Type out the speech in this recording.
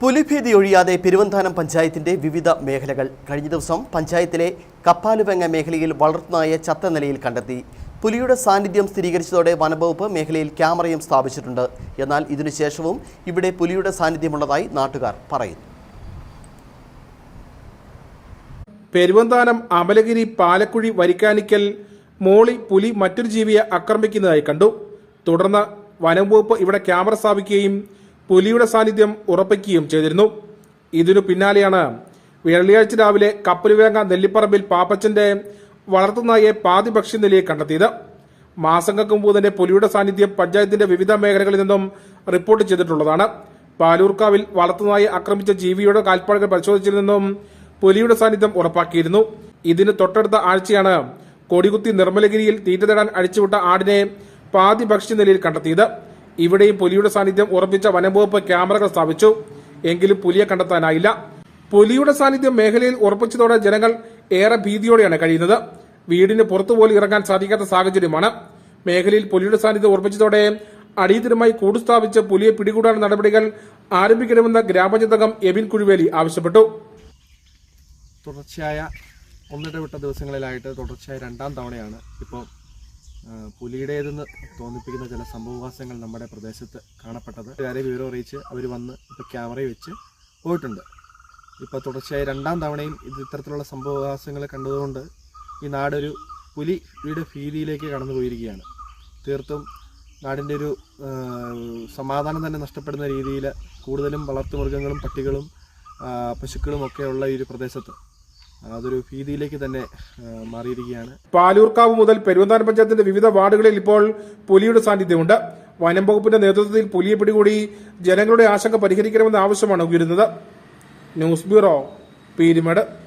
പുലിഭീതി ഒഴിയാതെ പെരുവന്താനം പഞ്ചായത്തിന്റെ വിവിധ മേഖലകൾ. കഴിഞ്ഞ ദിവസം പഞ്ചായത്തിലെ കപ്പാലുവെങ്ങ മേഖലയിൽ വളർത്തുനായ ചത്ത നിലയിൽ കണ്ടെത്തി. പുലിയുടെ സാന്നിധ്യം സ്ഥിരീകരിച്ചതോടെ വനംവകുപ്പ് മേഖലയിൽ ക്യാമറയും സ്ഥാപിച്ചിട്ടുണ്ട്. എന്നാൽ ഇതിനുശേഷവും ഇവിടെ പുലിയുടെ സാന്നിധ്യമുള്ളതായി നാട്ടുകാർ പറയുന്നു. പെരുവന്താനം അമലഗിരി പാലക്കുഴി വരിക്കാനിക്കൽ മോളി പുലി മറ്റൊരു ജീവിയെ ആക്രമിക്കുന്നതായി കണ്ടു. തുടർന്ന് വനംവകുപ്പ് ഇവിടെ ക്യാമറ സ്ഥാപിക്കുകയും പുലിയുടെ സാന്നിധ്യം ഉറപ്പിക്കുകയും ചെയ്തിരുന്നു. ഇതിനു പിന്നാലെയാണ് വെള്ളിയാഴ്ച രാവിലെ കപ്പലുവേങ്ങ നെല്ലിപ്പറമ്പിൽ പാപ്പച്ചന്റെ വളർത്തുനായെ പാതിപക്ഷി നിലയെ കണ്ടെത്തിയത്. മാസങ്ങൾക്ക് മുമ്പ് തന്നെ പുലിയുടെ സാന്നിധ്യം പഞ്ചായത്തിന്റെ വിവിധ മേഖലകളിൽ നിന്നും റിപ്പോർട്ട് ചെയ്തിട്ടുള്ളതാണ്. പാലൂർക്കാവിൽ വളർത്തുനായെ ആക്രമിച്ച ജീവിയുടെ കാൽപ്പാടുകൾ പരിശോധിച്ചതിൽ നിന്നും പുലിയുടെ സാന്നിധ്യം ഉറപ്പാക്കിയിരുന്നു. ഇതിന് തൊട്ടടുത്ത ആഴ്ചയാണ് കൊടികുത്തി നിർമ്മലഗിരിയിൽ തീറ്റ തേടാൻ അഴിച്ചുവിട്ട ആടിനെ പാതി ഭക്ഷ്യ നിലയിൽ കണ്ടെത്തിയത്. ഇവിടെയും പുലിയുടെ സാന്നിധ്യം ഉറപ്പിച്ച വനംവകുപ്പ് ക്യാമറകൾ സ്ഥാപിച്ചു. എങ്കിലും പുലിയെ കണ്ടെത്താനായില്ല. പുലിയുടെ സാന്നിധ്യം മേഖലയിൽ ഉറപ്പിച്ചതോടെ ജനങ്ങൾ ഏറെ ഭീതിയോടെയാണ് കഴിയുന്നത്. വീടിന് പുറത്തുപോലും ഇറങ്ങാൻ സാധിക്കാത്ത സാഹചര്യമാണ്. മേഖലയിൽ പുലിയുടെ സാന്നിധ്യം ഉറപ്പിച്ചതോടെ അടിയന്തരമായി കൂട് സ്ഥാപിച്ച് പുലിയെ പിടികൂടാൻ നടപടികൾ ആരംഭിക്കണമെന്ന് അംഗം എബിൻ കുഴുവേലി ആവശ്യപ്പെട്ടു. തുടർച്ചയായ ഒന്നിടവിട്ട ദിവസങ്ങളിലായിട്ട് തുടർച്ചയായ രണ്ടാം തവണയാണ് ഇപ്പോൾ പുലിയുടേതെന്ന് തോന്നിപ്പിക്കുന്ന ചില സംഭവവാസങ്ങൾ നമ്മുടെ പ്രദേശത്ത് കാണപ്പെട്ടത്. കാര്യം വിവരം അറിയിച്ച് അവർ വന്ന് ഇപ്പോൾ ക്യാമറ വെച്ച് പോയിട്ടുണ്ട്. ഇപ്പോൾ തുടർച്ചയായി രണ്ടാം തവണയും ഇത് ഇത്തരത്തിലുള്ള സംഭവവാസങ്ങൾ കണ്ടതുകൊണ്ട് ഈ നാടൊരു പുലിയുടെ ഭീതിയിലേക്ക് കടന്നു പോയിരിക്കുകയാണ്. തീർത്തും നാടിന്റെ ഒരു സമാധാനം തന്നെ നഷ്ടപ്പെടുന്ന രീതിയിൽ കൂടുതലും വളർത്തുമൃഗങ്ങളും പട്ടികളും പശുക്കളും ഉള്ള ഈ ഒരു പ്രദേശത്ത്. അതൊരു ഭീതിയിലേക്ക് തന്നെ മാറിയിരിക്കുകയാണ്. പാലൂർക്കാവ് മുതൽ പെരുവന്താനം പഞ്ചായത്തിന്റെ വിവിധ വാർഡുകളിൽ ഇപ്പോൾ പുലിയുടെ സാന്നിധ്യമുണ്ട്. വനം വകുപ്പിന്റെ നേതൃത്വത്തിൽ പുലിയെ പിടികൂടി ജനങ്ങളുടെ ആശങ്ക പരിഹരിക്കണമെന്ന ആവശ്യമാണ് ഉയരുന്നത്. News bureau Peermade.